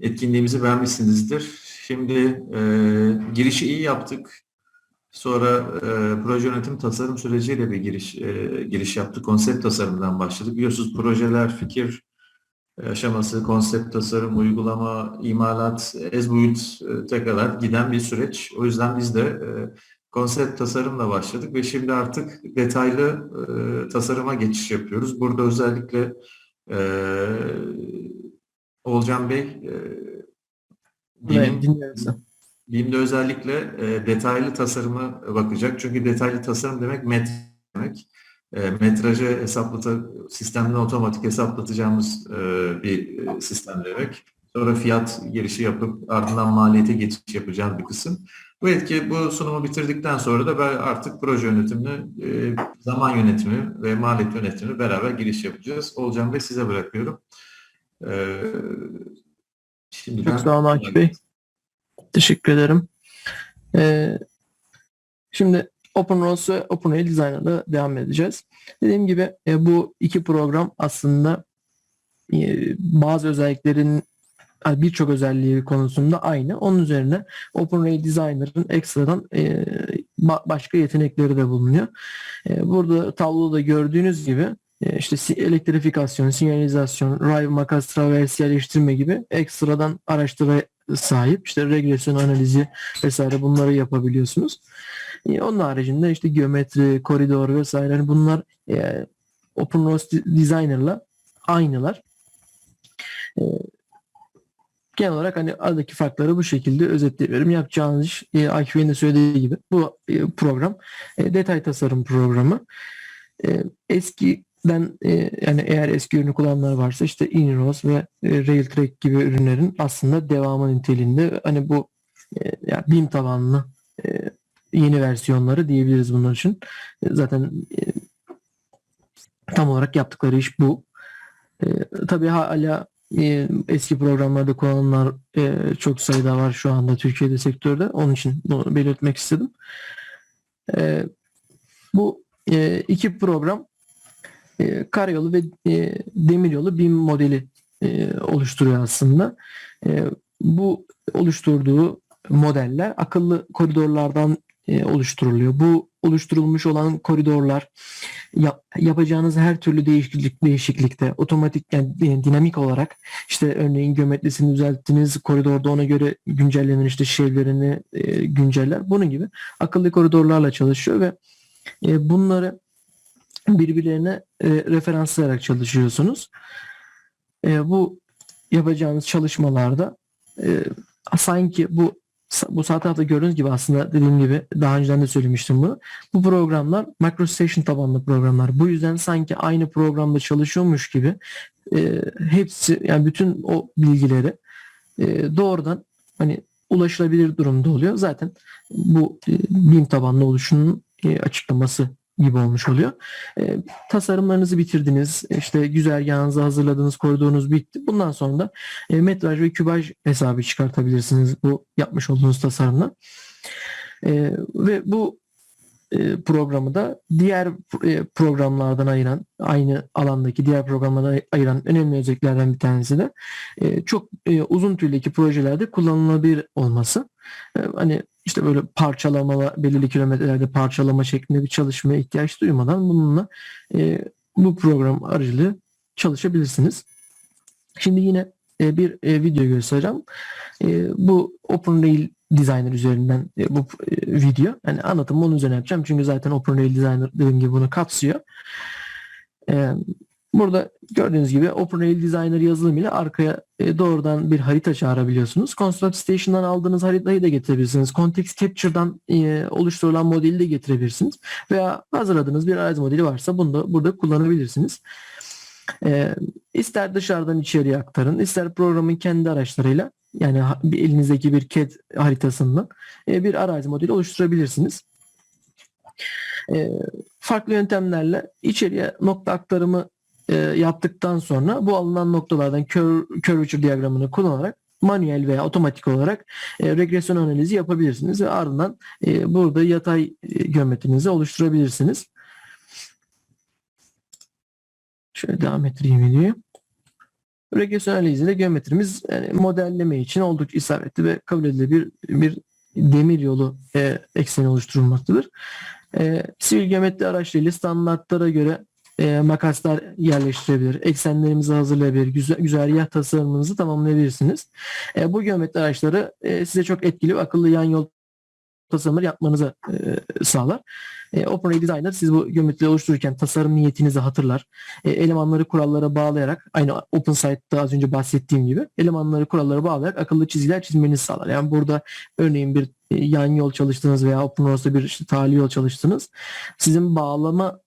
etkinliğimizi beğenmişsinizdir. Şimdi e, girişi iyi yaptık. Sonra e, proje yönetim tasarım süreciyle bir giriş e, giriş yaptık. Konsept tasarımdan başladık. Biliyorsunuz projeler, fikir aşaması, konsept tasarım, uygulama, imalat, as build kadar giden bir süreç. O yüzden biz de e, konsept tasarımla başladık ve şimdi artık detaylı e, tasarıma geçiş yapıyoruz. Burada özellikle e, Olcan Bey e, Evet, dinliyoruz. BİM'de özellikle e, detaylı tasarıma bakacak. Çünkü detaylı tasarım demek metre demek. E, metrajı hesaplata, sistemden otomatik hesaplatacağımız e, bir e, sistem demek. Sonra fiyat girişi yapıp ardından maliyete geçiş yapacağımız bir kısım. Bu etki, bu sunumu bitirdikten sonra da ben artık proje yönetimini, e, zaman yönetimi ve maliyet yönetimini beraber giriş yapacağız. Olcan Bey size bırakıyorum. E, şimdi Çok sağ olun Akif Bey. Teşekkür ederim. Ee, şimdi OpenROS ve OpenRail Designer'da devam edeceğiz. Dediğim gibi e, bu iki program aslında e, bazı özelliklerin birçok özelliği konusunda aynı. Onun üzerine OpenRail Designer'ın ekstradan e, ba- başka yetenekleri de bulunuyor. E, burada tabloda gördüğünüz gibi işte si- elektrifikasyon, sinyalizasyon, ray makas traversiyelleştirme gibi ekstradan araçlara sahip. İşte regresyon analizi vesaire bunları yapabiliyorsunuz. E, onun haricinde işte geometri, koridor vesaire hani bunlar e, OpenROS Designer'la aynılar. E, genel olarak hani aradaki farkları bu şekilde özetleyebilirim. Yapacağınız iş e, Akif Bey'in de söylediği gibi bu e, program e, detay tasarım programı. E, eskiden e, yani eğer eski ürünü kullananlar varsa işte Inros ve e, Railtrack gibi ürünlerin aslında devamı niteliğinde hani bu e, yani BIM tabanlı e, yeni versiyonları diyebiliriz bunlar için. E, zaten e, tam olarak yaptıkları iş bu. E, tabii hala e, eski programlarda kullanılanlar e, çok sayıda var şu anda Türkiye'de sektörde. Onun için bunu belirtmek istedim. E, bu e, iki program e, karayolu ve e, demiryolu BIM modeli e, oluşturuyor aslında. E, bu oluşturduğu modeller akıllı koridorlardan e, oluşturuluyor. Bu oluşturulmuş olan koridorlar yap- yapacağınız her türlü değişiklik değişiklikte otomatik yani dinamik olarak işte örneğin geometrisini düzelttiniz koridorda ona göre güncellenir işte şeylerini e, günceller. Bunun gibi akıllı koridorlarla çalışıyor ve e, bunları birbirlerine e, referanslayarak çalışıyorsunuz. E, bu yapacağınız çalışmalarda e, sanki bu bu sağ tarafta gördüğünüz gibi aslında dediğim gibi daha önceden de söylemiştim bunu. Bu programlar MicroStation tabanlı programlar. Bu yüzden sanki aynı programda çalışıyormuş gibi e, hepsi yani bütün o bilgileri e, doğrudan hani ulaşılabilir durumda oluyor. Zaten bu e, BIM tabanlı oluşunun e, açıklaması gibi olmuş oluyor. E, tasarımlarınızı bitirdiniz. işte güzergahınızı hazırladınız. Koridorunuz bitti. Bundan sonra da e, metraj ve kübaj hesabı çıkartabilirsiniz bu yapmış olduğunuz tasarımla. E, ve bu e, programı da diğer e, programlardan ayıran, aynı alandaki diğer programlardan ayıran önemli özelliklerden bir tanesi de e, çok e, uzun tüyleki projelerde kullanılabilir olması. E, hani işte böyle parçalama, belirli kilometrelerde parçalama şeklinde bir çalışmaya ihtiyaç duymadan bununla e, bu program aracılığı çalışabilirsiniz. Şimdi yine e, bir e, video göstereceğim. E, bu OpenRail Designer üzerinden e, bu e, video. Yani anlatımı onun üzerine yapacağım. Çünkü zaten OpenRail Designer dediğim gibi bunu kapsıyor. E, burada gördüğünüz gibi OpenRail Designer yazılım ile arkaya e, doğrudan bir harita çağırabiliyorsunuz. Construct Station'dan aldığınız haritayı da getirebilirsiniz. Context Capture'dan e, oluşturulan modeli de getirebilirsiniz. Veya hazırladığınız bir arazi modeli varsa bunu da burada kullanabilirsiniz. E, ister dışarıdan içeriye aktarın, ister programın kendi araçlarıyla yani elinizdeki bir CAD haritasından e, bir arazi modeli oluşturabilirsiniz. Farklı yöntemlerle içeriye nokta aktarımı e, yaptıktan sonra bu alınan noktalardan cur- curvature diyagramını kullanarak manuel veya otomatik olarak e, regresyon analizi yapabilirsiniz ve ardından e, burada yatay e, geometrinizi oluşturabilirsiniz. Şöyle devam ettireyim videoyu. Regresyon analiziyle geometrimiz yani modelleme için oldukça isabetli ve kabul edilebilir bir demir yolu e, ekseni oluşturulmaktadır. E, sivil geometri araçlarıyla standartlara göre e, makaslar yerleştirebilir, eksenlerimizi hazırlayabilir, güzel, güzergah tasarımınızı tamamlayabilirsiniz. E, bu geometri araçları e, size çok etkili ve akıllı yan yol tasarımları yapmanızı e, sağlar. E, OpenAI Designer siz bu geometriyi oluştururken tasarım niyetinizi hatırlar. E, elemanları kurallara bağlayarak aynı OpenSite'da az önce bahsettiğim gibi elemanları kurallara bağlayarak akıllı çizgiler çizmenizi sağlar. Yani burada örneğin bir e, yan yol çalıştınız veya OpenRose'da bir işte tali yol çalıştınız. Sizin bağlama ba-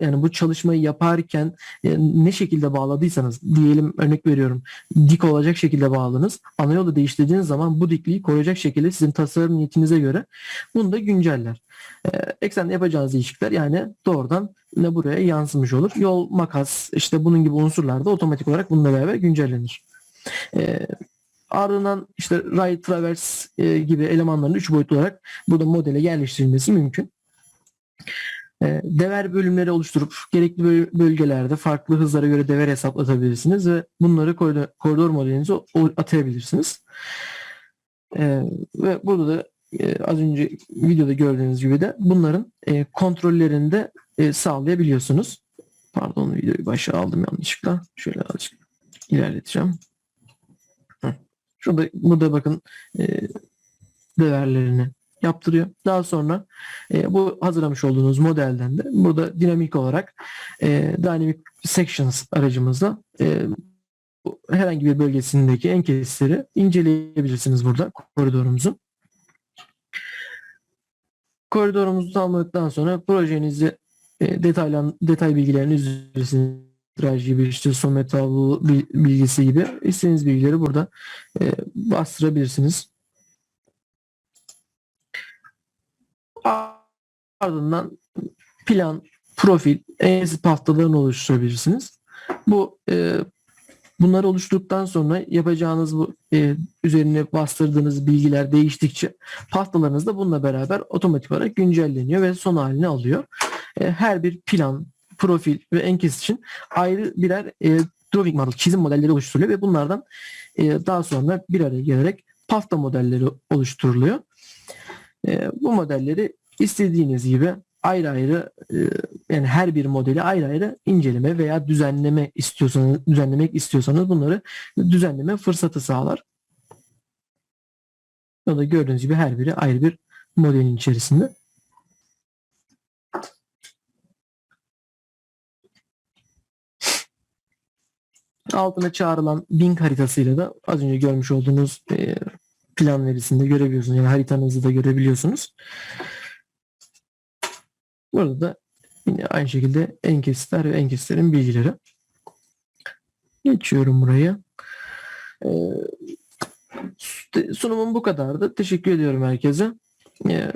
yani bu çalışmayı yaparken e, ne şekilde bağladıysanız diyelim örnek veriyorum dik olacak şekilde bağladınız. Ana yolu değiştirdiğiniz zaman bu dikliği koruyacak şekilde sizin tasarım niyetinize göre bunu da günceller. Ee, eksende yapacağınız değişiklikler yani doğrudan ne buraya yansımış olur. Yol, makas işte bunun gibi unsurlar da otomatik olarak bununla beraber güncellenir. Ee, ardından işte right traverse e, gibi elemanların üç boyutlu olarak burada modele yerleştirilmesi mümkün. Ee, dever bölümleri oluşturup gerekli böl- bölgelerde farklı hızlara göre dever hesaplatabilirsiniz ve bunları koridor, modelinize atayabilirsiniz. Ee, ve burada da e, az önce videoda gördüğünüz gibi de bunların e, kontrollerini de e, sağlayabiliyorsunuz. Pardon videoyu başa aldım yanlışlıkla. Şöyle azıcık ilerleteceğim. Şurada burada bakın e, değerlerini yaptırıyor. Daha sonra e, bu hazırlamış olduğunuz modelden de burada dinamik olarak e, Dynamic Sections aracımızla e, herhangi bir bölgesindeki en kesitleri inceleyebilirsiniz burada koridorumuzun. Koridorumuzu tamamladıktan sonra projenizi e, detaylan detay bilgilerini üzerine tiraj gibi işte somet tablo bil- bilgisi gibi istediğiniz bilgileri burada e, bastırabilirsiniz. Ardından plan, profil, ESP haftalarını oluşturabilirsiniz. Bu e, bunları oluşturduktan sonra yapacağınız bu e, üzerine bastırdığınız bilgiler değiştikçe haftalarınız da bununla beraber otomatik olarak güncelleniyor ve son halini alıyor. E, her bir plan, profil ve enkes için ayrı birer e, drawing model, çizim modelleri oluşturuluyor ve bunlardan e, daha sonra bir araya gelerek pafta modelleri oluşturuluyor. E, bu modelleri istediğiniz gibi ayrı ayrı e, yani her bir modeli ayrı ayrı inceleme veya düzenleme istiyorsanız düzenlemek istiyorsanız bunları düzenleme fırsatı sağlar. O da gördüğünüz gibi her biri ayrı bir modelin içerisinde. Altına çağrılan Bing haritasıyla da az önce görmüş olduğunuz e, plan verisinde görebiliyorsunuz. Yani haritanızı da görebiliyorsunuz. Burada da yine aynı şekilde en kesitler ve en kesitlerin bilgileri. Geçiyorum buraya. Ee, sunumum bu kadardı. Teşekkür ediyorum herkese. Ee,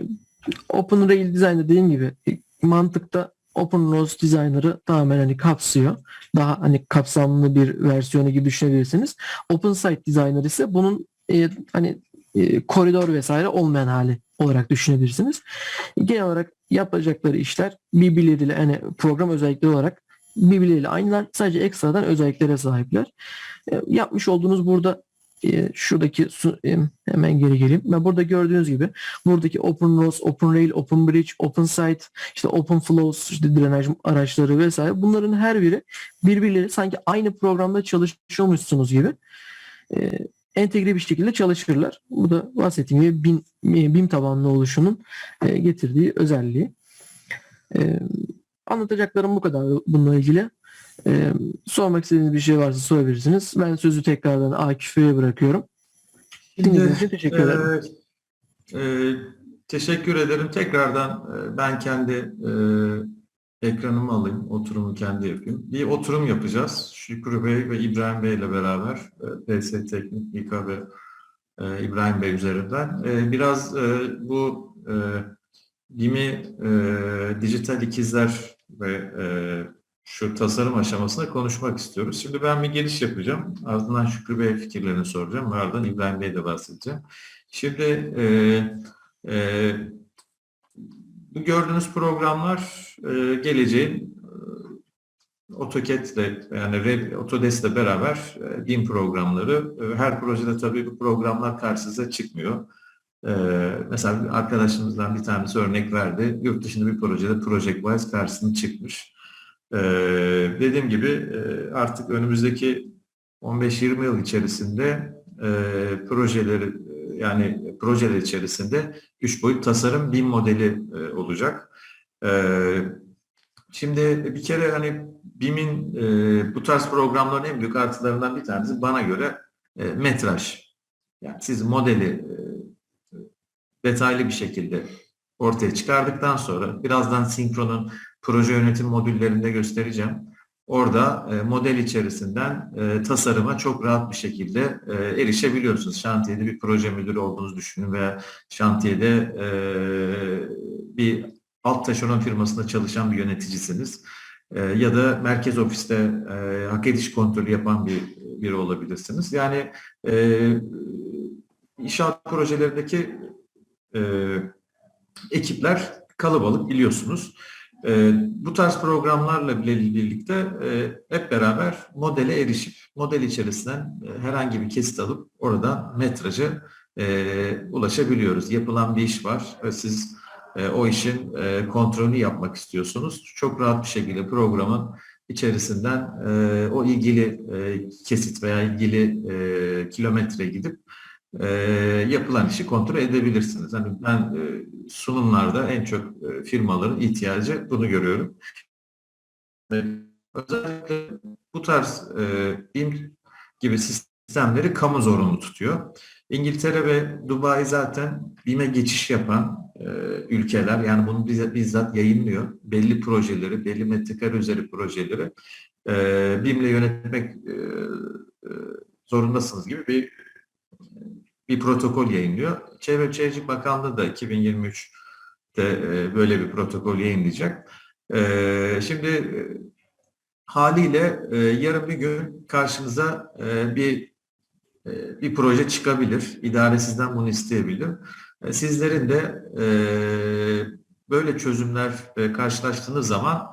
Open Rail Design dediğim gibi mantıkta Open Rose Designer'ı tamamen hani kapsıyor. Daha hani kapsamlı bir versiyonu gibi düşünebilirsiniz. Open Site Designer ise bunun e, hani e, koridor vesaire olmayan hali olarak düşünebilirsiniz. Genel olarak yapacakları işler birbirleriyle hani program özellikleri olarak birbirleriyle aynılar. Sadece ekstradan özelliklere sahipler. E, yapmış olduğunuz burada e, şuradaki hemen geri geleyim. Ben burada gördüğünüz gibi buradaki Open Rose, Open Rail, Open Bridge, Open Site, işte Open Flows, işte drenaj araçları vesaire bunların her biri birbirleri sanki aynı programda çalışıyormuşsunuz gibi entegre bir şekilde çalışırlar. Bu da bahsettiğim gibi BIM, BIM tabanlı oluşunun e, getirdiği özelliği. E, anlatacaklarım bu kadar bununla ilgili. E, sormak istediğiniz bir şey varsa sorabilirsiniz. Ben sözü tekrardan Akif'e bırakıyorum. Dinlediğiniz için teşekkür ederim. e, e, teşekkür ederim. Tekrardan e, ben kendi e, ekranımı alayım, oturumu kendi yapayım. Bir oturum yapacağız. Şükrü Bey ve İbrahim Bey ile beraber e, PS Teknik, İK ve e, İbrahim Bey üzerinden. E, biraz e, bu e, e, dijital ikizler ve e, şu tasarım aşamasında konuşmak istiyoruz. Şimdi ben bir giriş yapacağım. Ardından Şükrü Bey fikirlerini soracağım. Ardından İbrahim Bey de bahsedeceğim. Şimdi e, e, bu gördüğünüz programlar e, geleceğin AutoCAD'le yani Autodesk'le beraber e, BIM programları. e, Her projede tabii bu programlar karşınıza çıkmıyor. E, mesela arkadaşımızdan bir tanesi örnek verdi. Yurt dışında bir projede ProjectWise karşısına çıkmış. E, dediğim gibi e, artık önümüzdeki 15-20 yıl içerisinde e, projeleri e, yani projeler içerisinde üç boyut tasarım BIM modeli e, olacak. E, şimdi bir kere hani BIM'in e, bu tarz programların en büyük artılarından bir tanesi bana göre e, metraj. Yani siz modeli e, detaylı bir şekilde ortaya çıkardıktan sonra birazdan Sinkron'un proje yönetim modüllerinde göstereceğim. Orada e, model içerisinden e, tasarıma çok rahat bir şekilde e, erişebiliyorsunuz. Şantiyede bir proje müdürü olduğunuzu düşünün veya şantiyede e, bir alt taşeron firmasında çalışan bir yöneticisiniz. E, ya da merkez ofiste e, hak ediş kontrolü yapan bir biri olabilirsiniz. Yani e, inşaat projelerindeki e, ekipler kalabalık biliyorsunuz. E, bu tarz programlarla bile birlikte e, hep beraber modele erişip model içerisinden e, herhangi bir kesit alıp oradan metraja e, ulaşabiliyoruz. Yapılan bir iş var ve siz e, o işin e, kontrolünü yapmak istiyorsunuz. Çok rahat bir şekilde programın içerisinden e, o ilgili e, kesit veya ilgili e, kilometre gidip e, yapılan işi kontrol edebilirsiniz. Hani ben e, sunumlarda en çok e, firmaların ihtiyacı bunu görüyorum. E, özellikle bu tarz e, BIM gibi sistemleri kamu zorunlu tutuyor. İngiltere ve Dubai zaten BİM'e geçiş yapan e, ülkeler. Yani bunu bize, bizzat yayınlıyor. Belli projeleri, belli metrekare üzeri projeleri e, BİM'le yönetmek e, e, zorundasınız gibi bir bir protokol yayınlıyor. Çevre ve Bakanlığı da 2023'te e, böyle bir protokol yayınlayacak. E, şimdi e, haliyle yarın bir gün karşınıza e, bir bir proje çıkabilir. İdare sizden bunu isteyebilir. Sizlerin de böyle çözümler karşılaştığınız zaman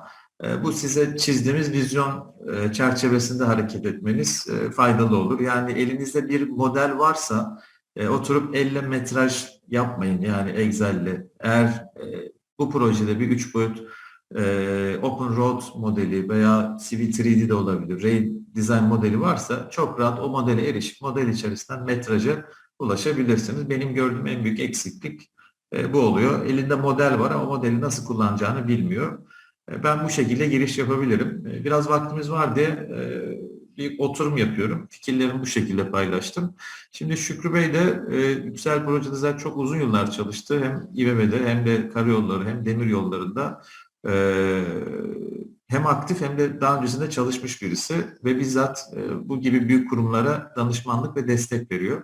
bu size çizdiğimiz vizyon çerçevesinde hareket etmeniz faydalı olur. Yani elinizde bir model varsa e, oturup elle metraj yapmayın yani Excel'le. Eğer e, bu projede bir üç boyut e, Open Road modeli veya CV3D de olabilir, Ray Design modeli varsa çok rahat o modele erişip model içerisinden metraja ulaşabilirsiniz. Benim gördüğüm en büyük eksiklik e, bu oluyor. Elinde model var ama modeli nasıl kullanacağını bilmiyor. E, ben bu şekilde giriş yapabilirim. E, biraz vaktimiz var diye e, bir oturum yapıyorum. Fikirlerimi bu şekilde paylaştım. Şimdi Şükrü Bey de e, Yüksel Projede zaten çok uzun yıllar çalıştı. Hem İBB'de hem de karayolları hem demir yollarında e, hem aktif hem de daha öncesinde çalışmış birisi ve bizzat e, bu gibi büyük kurumlara danışmanlık ve destek veriyor.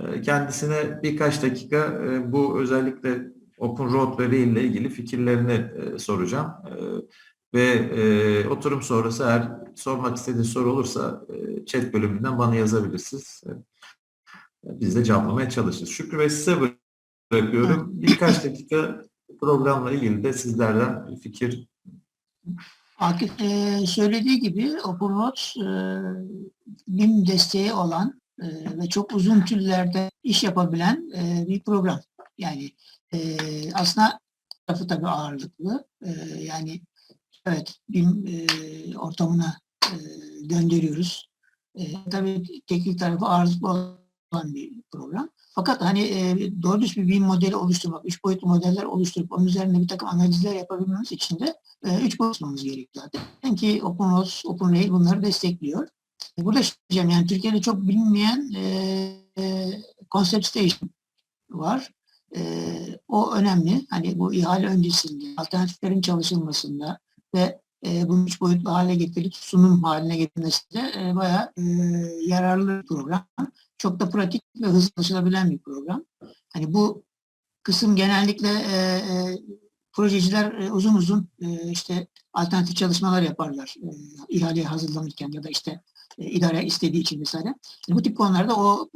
E, kendisine birkaç dakika e, bu özellikle Open Road ve ile ilgili fikirlerini e, soracağım. E, ve e, oturum sonrası eğer sormak istediğiniz soru olursa e, chat bölümünden bana yazabilirsiniz. E, biz de cevaplamaya çalışırız. Şükrü Bey size bırakıyorum. Birkaç dakika programla ilgili de sizlerden fikir. Akif e, söylediği gibi OpenWatch e, BIM desteği olan e, ve çok uzun türlerde iş yapabilen e, bir program. Yani e, aslında tarafı tabii ağırlıklı. E, yani evet BIM e, ortamına e, gönderiyoruz. E, tabii teknik tarafı ağırlıklı olan bir program. Fakat hani e, doğru düz bir BIM modeli oluşturmak, üç boyutlu modeller oluşturup onun üzerine bir takım analizler yapabilmemiz için de e, üç boyutlamamız gerekiyor zaten. Ki OpenROS, OpenRail bunları destekliyor. E, burada söyleyeceğim yani Türkiye'de çok bilinmeyen e, e, Concept Station var. E, o önemli. Hani bu ihale öncesinde, alternatiflerin çalışılmasında ve e, bunu üç boyutlu hale getirip sunum haline getirmesinde e, bayağı e, yararlı bir program. Çok da pratik ve hızlı çalışılabilen bir program. Hani bu kısım genellikle e, e, projeciler e, uzun uzun e, işte alternatif çalışmalar yaparlar. E, ihaleye hazırlanırken ya da işte e, idare istediği için vesaire. Bu tip konularda o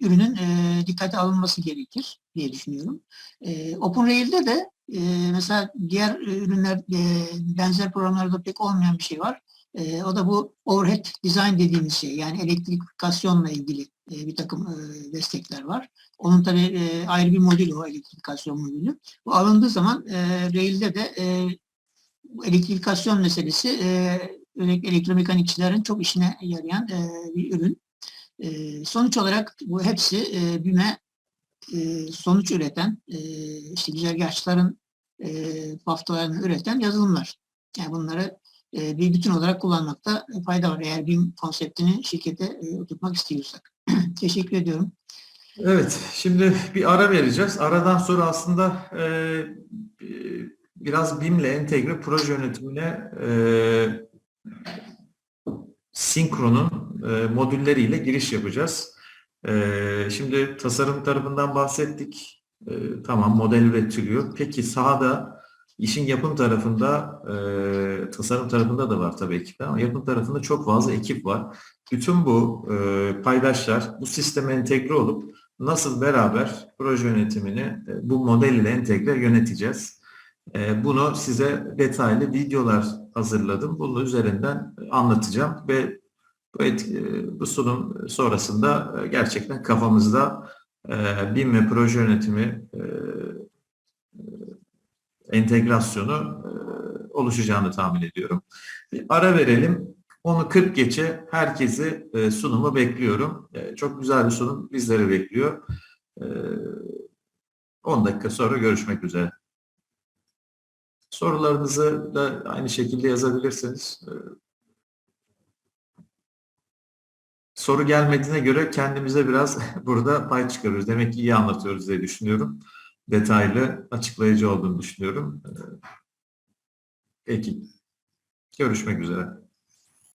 ürünün e, dikkate alınması gerekir diye düşünüyorum. E, OpenRail'de de e, mesela diğer ürünler e, benzer programlarda pek olmayan bir şey var. E, o da bu overhead design dediğimiz şey. Yani elektrifikasyonla ilgili e, bir takım e, destekler var. Onun tabii e, ayrı bir modülü o elektrifikasyon modülü. Bu alındığı zaman e, Rail'de de e, elektrifikasyon meselesi e, elektromekanikçilerin çok işine yarayan e, bir ürün. E, sonuç olarak bu hepsi e, BİM'e e, sonuç üreten, e, işte güzergahçıların e, paftalarını üreten yazılımlar. Yani bunları e, bir bütün olarak kullanmakta fayda var eğer BİM konseptini şirkete oturtmak istiyorsak. Teşekkür ediyorum. Evet, şimdi bir ara vereceğiz. Aradan sonra aslında e, biraz BİM'le entegre proje yönetimine Syncron'un e, modülleriyle giriş yapacağız. E, şimdi tasarım tarafından bahsettik. E, tamam, model üretiliyor. Peki sahada işin yapım tarafında, e, tasarım tarafında da var tabii ekipler ama yapım tarafında çok fazla ekip var. Bütün bu e, paydaşlar bu sisteme entegre olup nasıl beraber proje yönetimini e, bu model ile entegre yöneteceğiz. Bunu size detaylı videolar hazırladım. Bunun üzerinden anlatacağım ve bu, et- e, bu sunum sonrasında e, gerçekten kafamızda e, BİM ve proje yönetimi entegrasyonu oluşacağını tahmin ediyorum. Bir ara verelim. Onu 40 geçe herkesi sunumu bekliyorum. Çok güzel bir sunum bizleri bekliyor. E, 10 dakika sonra görüşmek üzere. Sorularınızı da aynı şekilde yazabilirsiniz. E, soru gelmediğine göre kendimize biraz burada pay çıkarıyoruz. Demek ki iyi anlatıyoruz diye düşünüyorum. Detaylı, açıklayıcı olduğunu düşünüyorum. E, Peki. Görüşmek üzere.